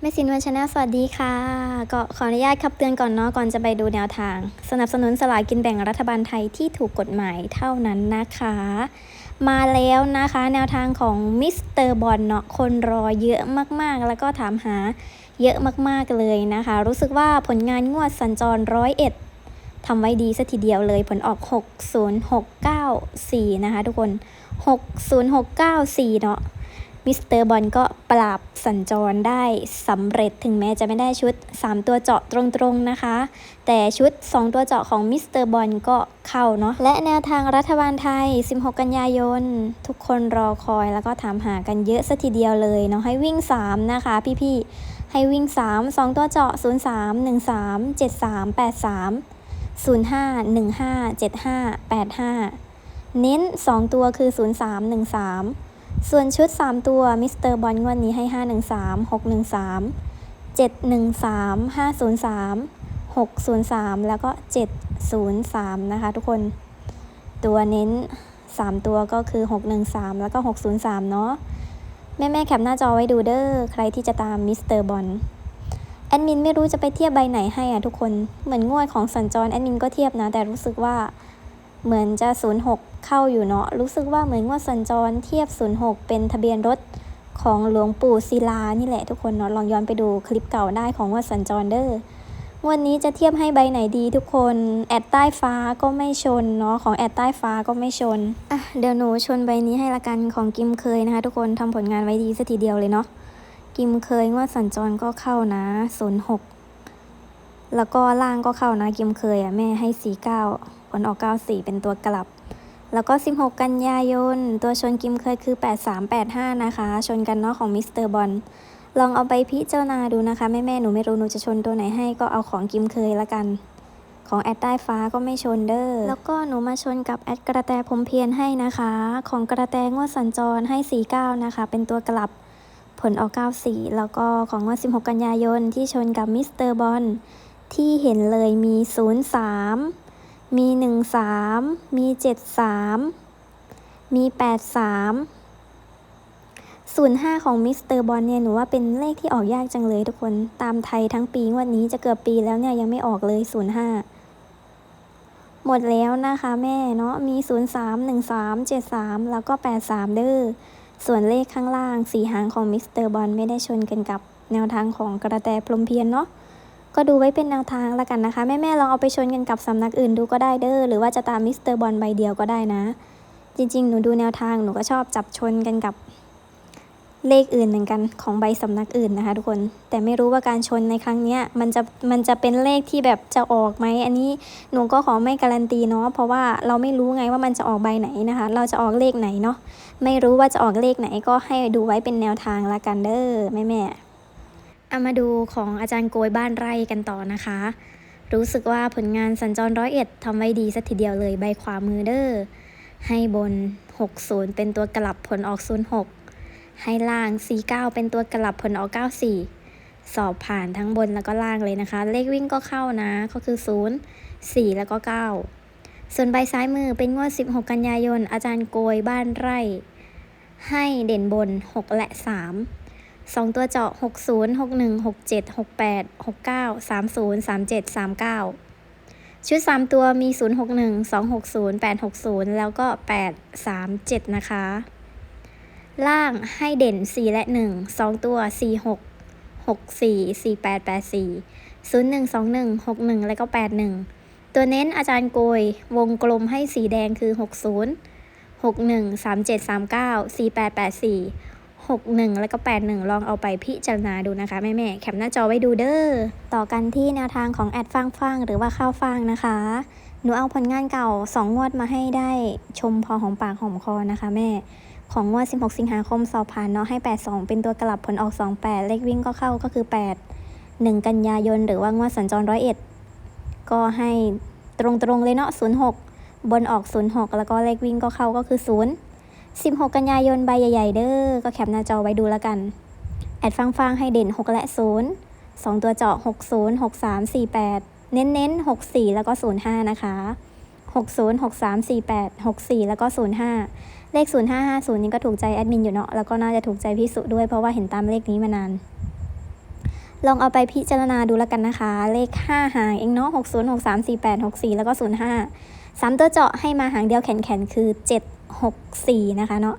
แม่สินวันชนะสวัสดีค่ะ ก็ขออนุญาตขับเตือนก่อนเนาะก่อนจะไปดูแนวทาง สนับสนุนสลากกินแบ่งรัฐบาลไทยที่ถูกกฎหมายเท่านั้นนะคะ มาแล้วนะคะ แนวทางของมิสเตอร์บอลเนาะคนรอเยอะมากๆ แล้วก็ถามหาเยอะมากๆเลยนะคะ รู้สึกว่าผลงานงวดสัญจรร้อยเอ็ดทำไว้ดีสัทีเดียวเลยผลออก 60694 นะคะทุกคน 60694 เนาะ มิสเตอร์บอลก็ปราบสัญจรได้สำเร็จถึงแม้จะไม่ได้ชุด 3 ตัวเจาะตรงๆนะคะ แต่ชุด 2 ตัวเจาะของมิสเตอร์บอลก็เข้าเนาะและแนวทางรัฐบาลไทย 16 กันยายน ทุกคนรอคอยแล้วก็ถามหากันเยอะสัทีเดียวเลยเนาะให้วิ่ง 3 นะคะ พี่ๆให้วิ่ง 3 2 ตัวเจาะ 03 13 73 83 05 15 75 85 เน้น 2 ตัวคือ 03 13 ส่วนชุด 3 ตัวมิสเตอร์บอลงวดนี้ให้ 513 613 713 503 603 แล้วก็ 703 นะคะทุกคน ตัวเน้น 3 ตัวก็คือ 613 แล้วก็ 603 เนาะแม่แม่แคปหน้าจอไว้ดูเด้อใครที่จะตามมิสเตอร์บอลแอดมินไม่รู้จะไปเทียบใบไหนให้อะทุกคน เหมือนงวดของสัญจรแอดมินก็เทียบนะ แต่รู้สึกว่าเหมือนจะ 06 เข้าอยู่เนาะรู้สึกว่าเหมือนว่าสัญจรเทียบ 06 เป็นทะเบียนรถของหลวงปู่ศิลานี่แหละทุกคนเนาะลองย้อนไปดูคลิปเก่าได้ของว่าสัญจรเด้อวันนี้จะเทียบให้ใบไหนดีทุกคนแอดใต้ฟ้าก็ไม่ชนเนาะของแอดใต้ฟ้าก็ไม่ชนอะเดี๋ยวหนูชนใบนี้ให้ละกันของกิมเคยนะคะ ทุกคนทำผลงานไว้ดีสัทีเดียวเลยเนาะกิมเคยว่าสัญจรก็เข้านะ06แล้วก็ล่างก็เข้านะกิมเคยอะแม่ให้ 49 ผลออก 94 เป็นตัวกลับ แล้วก็ 16 กันยายน ตัวชนกิมเคยคือ 8385 นะคะ ชนกันเนาะของมิสเตอร์บอลลองเอาไปพิจารณาดูนะคะ แม่แม่หนูไม่รู้หนูจะชนตัวไหนให้ก็เอาของกิมเคยละกัน ของแอดใต้ฟ้าก็ไม่ชนเด้อแล้วก็หนูมาชนกับแอดกระแตพรมเพียรให้นะคะ ของกระแตงวดสัญจรให้ 49 นะคะ เป็นตัวกลับผลออก 94 แล้วก็ของงวด16 กันยายนที่ชนกับมิสเตอร์บอลที่เห็นเลยมี 03 มี 13 มี 73 มี 83 05 ของมิสเตอร์บอลเนี่ยหนูว่าเป็นเลขที่ออกยากจังเลยทุกคนตามไทยทั้งปีวันนี้จะเกือบปีแล้วเนี่ยยังไม่ออกเลย 05 หมดแล้วนะคะแม่เนาะมี 03 13 73 แล้วก็ 83 เด้อส่วนเลขข้างล่างสีหางของมิสเตอร์บอลไม่ได้ชนกันกับแนวทางของกระแตพรมเพียรเนาะ ก็ดูไว้เป็นแนวทางละกันนะคะ แม่ๆลองเอาไปชนกันกับสำนักอื่นดูก็ได้เด้อหรือว่าจะตามมิสเตอร์บอลใบเดียวก็ได้นะ จริงๆ หนูดูแนวทางหนูก็ชอบจับชนกันกับเลขอื่นเหมือนกันของใบสำนักอื่นนะคะ ทุกคนแต่ไม่รู้ว่าการชนในครั้งนี้มันจะมันจะเป็นเลขที่แบบจะออกไหมอันนี้หนูก็ขอไม่การันตีเนาะเพราะว่าเราไม่รู้ไงว่ามันจะออกใบไหนนะคะ เราจะออกเลขไหนเนาะไม่รู้ว่าจะออกเลขไหนก็ให้ดูไว้เป็นแนวทางละกันเด้อแม่แม่ๆ เอามาดูของอาจารย์โกยบ้านไร่กันต่อนะคะ รู้สึกว่าผลงานสัญจรร้อยเอ็ดทำไว้ดีสัทีเดียวเลยใบขวามือเด้อ ให้บน 60 เป็นตัวกลับผลออก 06 ให้ล่าง 49 เป็นตัวกลับผลออก 94 สอบผ่านทั้งบนแล้วก็ล่างเลยนะคะ เลขวิ่งก็เข้านะ ก็คือ 0 4 แล้วก็ 9 ส่วนใบซ้ายมือเป็นงวด 16 กันยายน อาจารย์โกยบ้านไร่ ให้เด่นบน 6 และ 3 2 ตัวเจาะ 60 61 67 68 69 30 37 39 ชุด 3 ตัวมี 061 260 860 แล้วก็ 837 นะคะ ล่างให้เด่น 4 และ 1 2 ตัว 4 6 6 4 4 8 8 4 0 1 2 1 6 1 แล้วก็ 81 ตัวเน้นอาจารย์โกยวงกลมให้สีแดงคือ 60 61 37 39 48 84 61 แล้วก็ 81 ลองเอาไปพิจารณาดูนะคะ แม่ๆแคปหน้าจอไว้ดูเด้อ ต่อกันที่แนวทางของแอดฟังฟังหรือว่าข้าวฟังนะคะ หนูเอาผลงานเก่า 2 งวดมาให้ได้ชมพอหอมปากหอมคอนะคะแม่ของงวด 16 สิงหาคมสอบผ่านเนาะให้ 82 เป็นตัวกลับผลออก 28 เลขวิ่งก็เข้าก็คือ 8 1 กันยายน หรือว่างวดสัญจรร้อยเอ็ดก็ให้ตรงๆเลยเนาะ 06 บนออก 06 แล้วก็เลขวิ่งก็เข้าก็คือ 0 16 กันยายนใบใหญ่ ๆ เด้อ ก็แคปหน้าจอไว้ดูแล้วกัน แอดฟังฟังๆให้เด่น 6 และ 0 2 ตัวเจาะ 60 63 48 เน้นๆ64 แล้วก็ 05 นะคะ 60 63 48 64 แล้วก็ 05 เลข 0550 นี่ก็ถูกใจแอดมินอยู่เนาะ แล้วก็น่าจะถูกใจพี่สุด้วยเพราะว่าเห็นตามเลขนี้มานาน ลองเอาไปพิจารณาดูแล้วกันนะคะ เลข 5 หางเองเนาะ60 63 48 64 แล้วก็ 05 3 ตัวเจาะให้มาหางเดียวแข็งๆคือ 764 นะคะเนาะ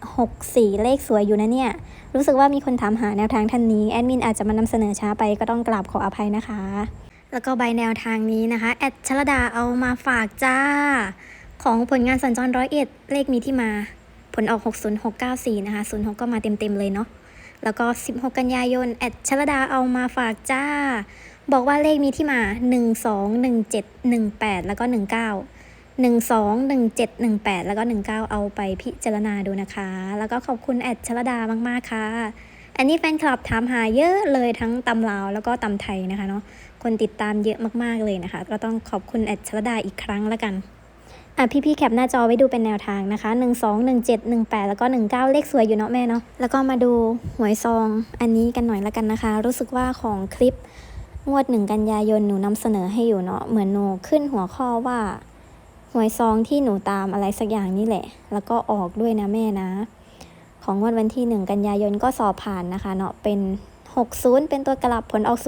764 เลขสวยอยู่นะเนี่ย รู้สึกว่ามีคนถามหาแนวทางท่านนี้ แอดมินอาจจะมานำเสนอช้าไปก็ต้องกราบขออภัยนะคะ แล้วก็ใบแนวทางนี้นะคะ แอดชลดาเอามาฝากจ้า ของผลงานสัญจรร้อยเอ็ดเลขมีที่มา ผลออก 60694 นะคะ 06 ก็มาเต็มๆเลยเนาะ แล้วก็ 16 กันยายน แอดชลดาเอามาฝากจ้า บอกว่าเลขมีที่มา 1 2 1 7 1 8 แล้วก็ 19 1 2 1 7 1 8 แล้วก็ 19 เอาไปพิจารณาดูนะคะ แล้วก็ขอบคุณแอดชลดามากๆค่ะ อันนี้แฟนคลับถามหาเยอะเลยทั้งตำลาวแล้วก็ตำไทยนะคะเนาะคนติดตามเยอะมากๆเลยนะคะ ก็ต้องขอบคุณแอดชลดาอีกครั้งละกันอะพี่ๆแคปหน้าจอไว้ดูเป็นแนวทางนะคะ 1 2 1 7 1 8 แล้วก็ 19 เลขสวยอยู่เนาะแม่เนาะแล้วก็มาดูหวยซองอันนี้กันหน่อยละกันนะคะ รู้สึกว่าของคลิปงวดหนึ่งกันยายนหนูนำเสนอให้อยู่เนาะเหมือนหนูขึ้นหัวข้อว่า หวยซองที่หนูตามอะไรสักอย่างนี่แหละ แล้วก็ออกด้วยนะแม่นะ ของงวดวันที่1กันยายนก็สอบผ่านนะคะ เนาะเป็น60เป็นตัวกลับผลออก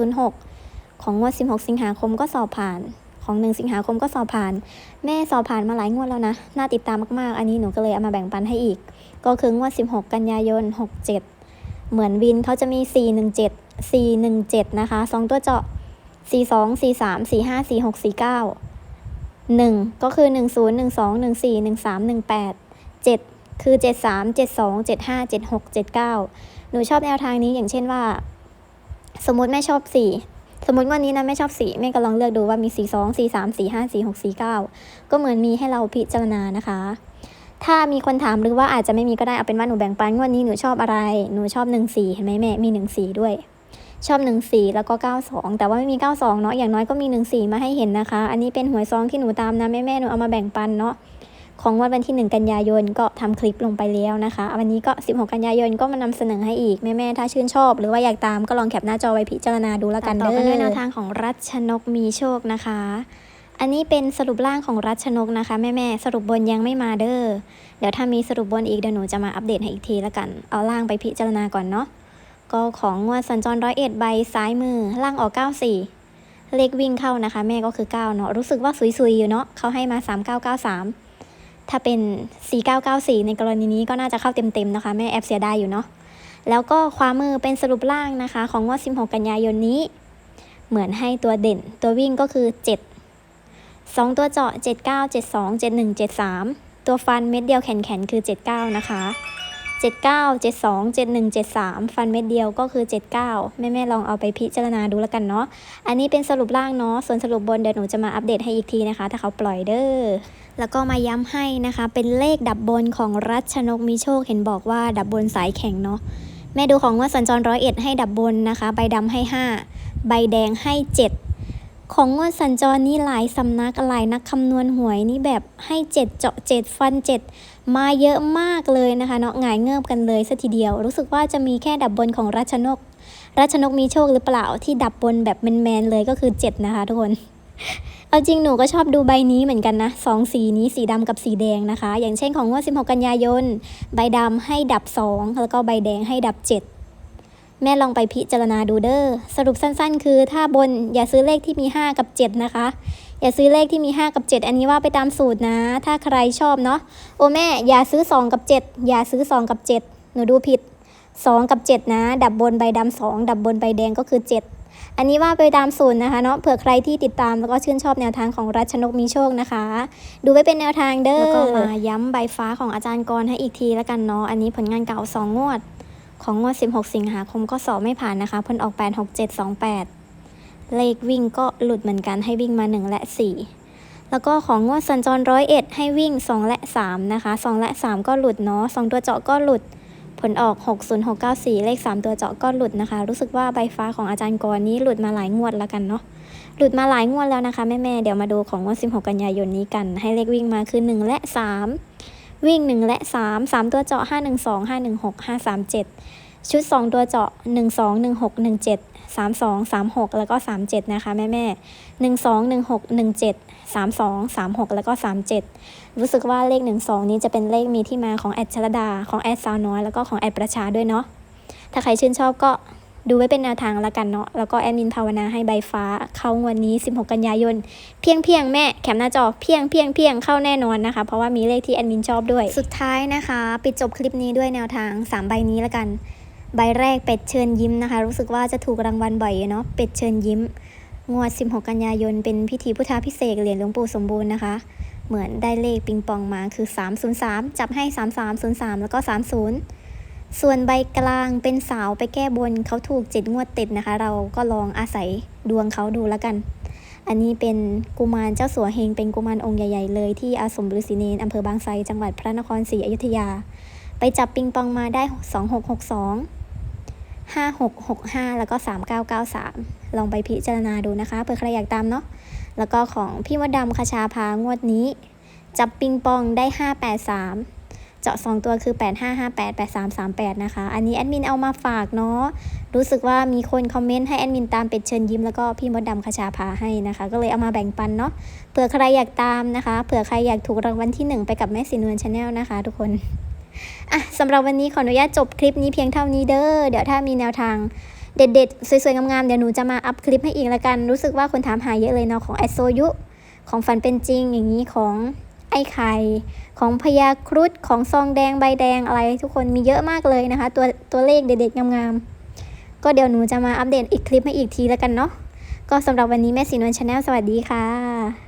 06ของงวด16สิงหาคมก็สอบผ่าน ของ1สิงหาคมก็สอบผ่าน แม่สอบผ่านมาหลายงวดแล้วนะน่าติดตามมากๆ อันนี้หนูก็เลยเอามาแบ่งปันให้อีก ก็คืองวด16กันยายน67เหมือนวินเขาจะมี417 417นะคะ2ตัวเจาะ42 43 45 46 49 1 ก็คือ 10 12 14 13 18 7 คือ 73 72 75 76 79 หนูชอบแนวทางนี้อย่างเช่นว่า สมมติแม่ชอบ 4 สมมติวันนี้นะแม่ชอบสีแม่ก็ลองเลือกดูว่ามี 4 2 4 3 4 5 4 6 4 9 ก็เหมือนมีให้เราพิจารณานะคะ ถ้ามีคนถามหรือว่าอาจจะไม่มีก็ได้เอาเป็นว่าหนูแบ่งปันวันนี้หนูชอบอะไร หนูชอบ 1 4 เห็นไหมแม่มี 1 4 ด้วย ชอบ 1 4 แล้วก็ 92 แต่ว่าไม่มี 92 เนาะอย่างน้อยก็มี 1 4 มาให้เห็นนะคะ อันนี้เป็นหวยซองที่หนูตามนะแม่แม่ๆหนูเอามาแบ่งปันเนาะของวันวันที่ 1 กันยายนก็ทำคลิปลงไปแล้วนะคะ วันนี้ก็ 16 กันยายนก็มานำเสนอให้อีกแม่แม่ๆ ถ้าชื่นชอบ หรือว่าอยากตามก็ลองแคปหน้าจอไว้พิจารณาดูแล้วกันเด้อต่อกันด้วยแนวทางของรัชนกมีโชคนะคะ อันนี้เป็นสรุปล่างของรัชนกนะคะแม่แม่ๆสรุปบนยังไม่มาเด้อเดี๋ยวถ้ามีสรุปบนอีกเดี๋ยวหนูจะมาอัปเดตให้อีกทีแล้วกัน เอาล่างไปพิจารณาก่อนเนาะ ก็ของงวดสัญจรร้อยเอ็ดใบซ้ายมือล่างออก 94 เลขวิ่งเข้านะคะ แม่ก็คือ 9 เนาะรู้สึกว่าซุยๆอยู่เนาะเขาให้มา 3993 ถ้าเป็น 4994 ในกรณีนี้ก็น่าจะเข้าเต็มๆนะคะ แม่แอบเสียดายอยู่เนาะแล้วก็ขวามือเป็นสรุปล่างนะคะ ของงวด 16 กันยายนนี้ เหมือนให้ตัวเด่น ตัววิ่งก็คือ 7 2 ตัวเจาะ 79 72 71 73 ตัวฟันเม็ดเดียวแข็งๆคือ 79 นะคะ 79 72 71 73 ฟันเม็ดเดียวก็คือ 79 แม่ๆลองเอาไปพิจารณาดูแล้วกันเนาะ อันนี้เป็นสรุปล่างเนาะ ส่วนสรุปบนเดี๋ยวหนูจะมาอัปเดตให้อีกทีนะคะ ถ้าเขาปล่อยเด้อ แล้วก็มาย้ำให้นะคะ เป็นเลขดับบนของรัชนกมีโชค เห็นบอกว่าดับบนสายแข็งเนาะ แม่ดูของว่าสัญจรร้อยเอ็ดให้ดับบนนะคะ ใบดำให้ 5 ใบแดงให้ 7 ของงวดสัญจรนี่หลายสำนักหลายนักคำนวณหวยนี่แบบให้เจ็ดเจาะเจ็ดฟันเจ็ดมาเยอะมากเลยนะคะเนาะหงายเงิบกันเลยสัทีเดียว รู้สึกว่าจะมีแค่ดับบนของรัชนก รัชนกมีโชคหรือเปล่าที่ดับบนแบบแมนๆเลยก็คือเจ็ดนะคะทุกคนเอาจริงหนูก็ชอบดูใบนี้เหมือนกันนะสองสีนี้สีดำกับสีแดงนะคะ อย่างเช่นของงวด16 กันยายน ใบดำให้ดับ 2 แล้วก็ใบแดงให้ดับ 7 แม่ลองไปพิจารณาดูเด้อสรุปสั้นๆ คือถ้าบนอย่าซื้อเลขที่มี 5 กับ 7 นะคะ อย่าซื้อเลขที่มี 5 กับ 7 อันนี้ว่าไปตามสูตรนะ ถ้าใครชอบเนาะโอ้แม่อย่าซื้อ 2 กับ 7 อย่าซื้อ 2 กับ 7 หนูดูผิด 2 กับ 7 นะ ดับบนใบดำ2ดับบนใบแดงก็คือ 7 อันนี้ว่าไปตามสูตรนะคะเนาะเผื่อใครที่ติดตามแล้วก็ชื่นชอบแนวทางของรัชนกมีโชคนะคะ ดูไว้เป็นแนวทางเด้อแล้วก็มาย้ำใบฟ้าของอาจารย์กรให้อีกทีแล้วกันเนาะอันนี้ผลงานเก่า2งวด ของงวด 16 สิงหาคมก็สอบไม่ผ่านนะคะผลออก 8 6 7 2 8 เลขวิ่งก็หลุดเหมือนกันให้วิ่งมา 1 และ 4 แล้วก็ของงวดสัญจรร้อยเอ็ดให้วิ่ง 2 และ 3 นะคะ 2 และ 3 ก็หลุดเนาะ2ตัวเจาะก็หลุด ผลออก 60694 เลข 3 ตัวเจาะก็หลุดนะคะ รู้สึกว่าใบฟ้าของอาจารย์กรนี้หลุดมาหลายงวดแล้วกันเนาะหลุดมาหลายงวดแล้วนะคะแม่ๆเดี๋ยวมาดูของงวด 16 กันยายนนี้กัน ให้เลขวิ่งมาคือ 1 และ 3 วิ่ง 1 และ 3 3 ตัวเจาะ 512 516 537 ชุด 2 ตัวเจาะ 12 16 17 32 36 แล้วก็ 37 นะคะ แม่ๆ12 16 17 32 36 แล้วก็ 37 รู้สึกว่าเลข 12 นี้จะเป็นเลขมีที่มาของแอดชลดา ของแอดสาวน้อย แล้วก็ของแอดประชาด้วยเนาะถ้าใครชื่นชอบก็ ดูไว้เป็นแนวทางละกันเนาะแล้วก็แอดมินภาวนาให้ใบฟ้าเข้างวดนี้ 16 กันยายน เพียงเพียงแม่แคปหน้าจอเพียงเพียงเพียงเข้าแน่นอนนะคะ เพราะว่ามีเลขที่แอดมินชอบด้วย สุดท้ายนะคะ ปิดจบคลิปนี้ด้วยแนวทาง 3 ใบนี้ละกัน ใบแรกเป็ดเชิญยิ้มนะคะ รู้สึกว่าจะถูกรางวัลบ่อยเนาะเป็ดเชิญยิ้ม งวด 16 กันยายน เป็นพิธีพุทธาพิเศษเหรียญหลวงปู่สมบูรณ์นะคะเหมือนได้เลขปิงปองมาคือ 303 จับให้ 3303 แล้วก็ 30 ส่วนใบกลางเป็นสาวไปแก้บนเขาถูกเจ็ดงวดติดนะคะ เราก็ลองอาศัยดวงเขาดูแล้วกัน อันนี้เป็นกุมารเจ้าสัวเฮงเป็นกุมารองค์ใหญ่ๆเลยที่อาสมฤาษีเนรอำเภอบางไทรจังหวัดพระนครศรีอยุธยา ไปจับปิงปองมาได้ 2662 5665 แล้วก็ 3993 ลองไปพิจารณาดูนะคะเผื่อใครอยากตามเนาะแล้วก็ของพี่มดดำคชาพางวดนี้ จับปิงปองได้ 583 เจาะ 2 ตัวคือ 8558 8338 นะคะ อันนี้แอดมินเอามาฝากเนาะ รู้สึกว่ามีคนคอมเมนต์ให้แอดมินตามเป็ดเชิญยิ้มแล้วก็พี่มดดำคชาพาให้นะคะ ก็เลยเอามาแบ่งปันเนาะ เผื่อใครอยากตามนะคะ เผื่อใครอยากถูกรางวัลที่ 1 ไปกับแม่สีนวลชาแนลนะคะ ทุกคนอะสำหรับวันนี้ขออนุญาตจบคลิปนี้เพียงเท่านี้เด้อ เดี๋ยวถ้ามีแนวทางเด็ดๆ สวยๆ งามๆ เดี๋ยวหนูจะมาอัพคลิปให้อีกละกัน รู้สึกว่าคนถามหาเยอะเลยเนาะของไอโซยุ ของฝันเป็นจริงอย่างนี้ของ ไอ้ไข่ของพญาครุฑของซองแดงใบแดงอะไร ทุกคนมีเยอะมากเลยนะคะ ตัวตัวเลขเด็ดๆงามๆก็เดี๋ยวหนูจะมาอัปเดตอีกคลิปให้อีกทีแล้วกันเนาะก็สำหรับวันนี้แม่สีนวลชาแนลสวัสดีค่ะ